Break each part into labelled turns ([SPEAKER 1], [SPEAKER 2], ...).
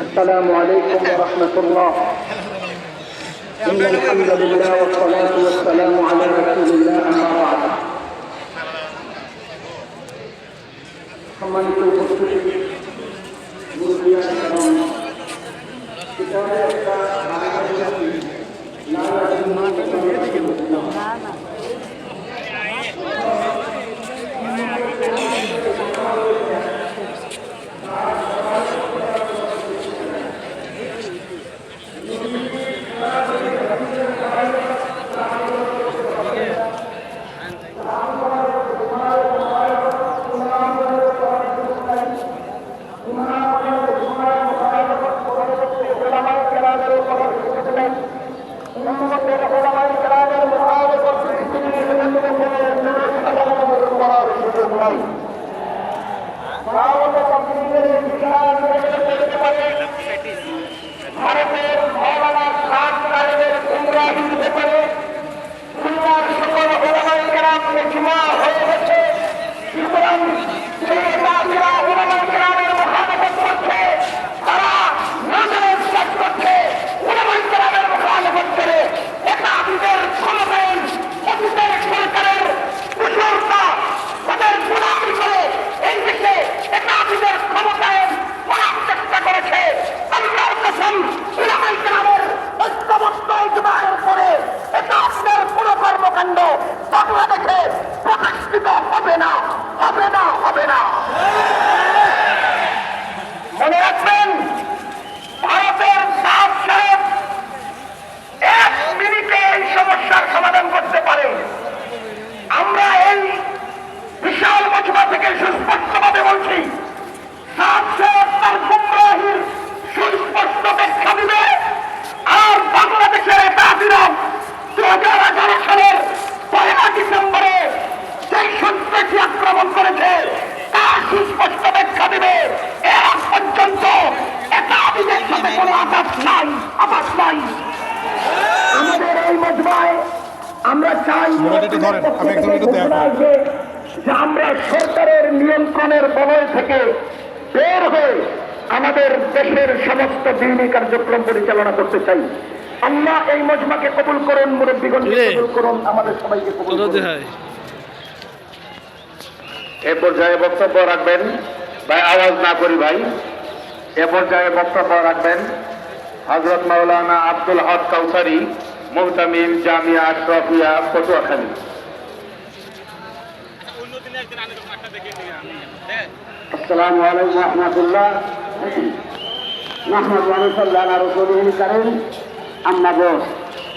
[SPEAKER 1] السلام عليكم ورحمة الله إن الحمد لله والصلاة والسلام على رسول الله أما بعد সম্মানিত উপস্থিতি সুস্পষ্ট ব্যাখ্যা দিবে এর পর্যন্ত একাধিকের সাথে কোনো আঘাত নাই আঘাত নাই আমাদের এই মজমায় আমরা চাই যে আমরা সরকারের নিয়ন্ত্রণের বলয় থেকে বের হয়ে আমাদের দেশের সমস্ত দিনী কার্যক্রম পরিচালনা করতে চাই আল্লাহ এই মজমাকে কবুল করুন মুরব্বীগণকে। কবুল করুন আমাদের সবাইকে কবুল করুন
[SPEAKER 2] এ পর্যায়ে বক্তব্য রাখবেন ভাই আওয়াজ না করি ভাই এ পর্যায়ে বক্তব্য রাখবেন হজরত মাওলানা আব্দুল হক কাউসারি মুহতামিম জামিয়া আশরাফিয়া পটুয়াখালী
[SPEAKER 1] السلام عليكم ورحمة الله نحمد ونصلي على رسوله الكريم أما بعد উপস্থিত আজকের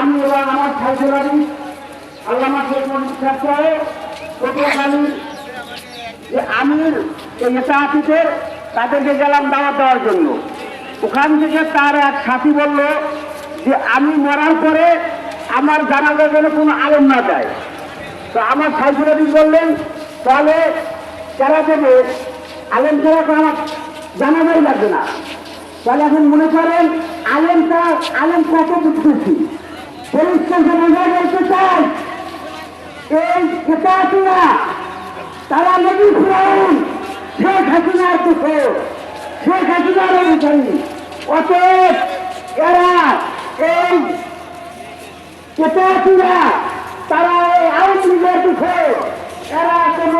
[SPEAKER 1] আমি এবং আমার সাইকেল আলী আল্লামা শেখ মজিদ সাহেব যে আমির নেতা আতিথের তাদেরকে গেলাম দাওয়াত দেওয়ার জন্য। ওখান থেকে তার এক সাথী বলল যে, আমি মরার পরে আমার জানাজার জন্য কোনো আলম না দেয়। তো আমার সাইকেল আলী বললেন, তাহলে যারা দেবে, আলেম ছাড়া তো আমার জানাজাই লাগবে না। তাহলে এখন মনে করেন, আলেমটা আলেম কত বুঝতেছি পরিষ্কার বোঝা বলতে চাই এই খেতে আসি না তারা নদী ফিরাউন শেখ হাসিনার কুকুর শেখ হাসিনার অনুসারী অতএব এরা এই কেতাসিরা তারা এই আওয়ামী লীগের দুঃখে এরা কোনো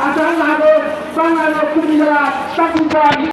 [SPEAKER 1] মানবো নাগর বাংলা চাকরি জমা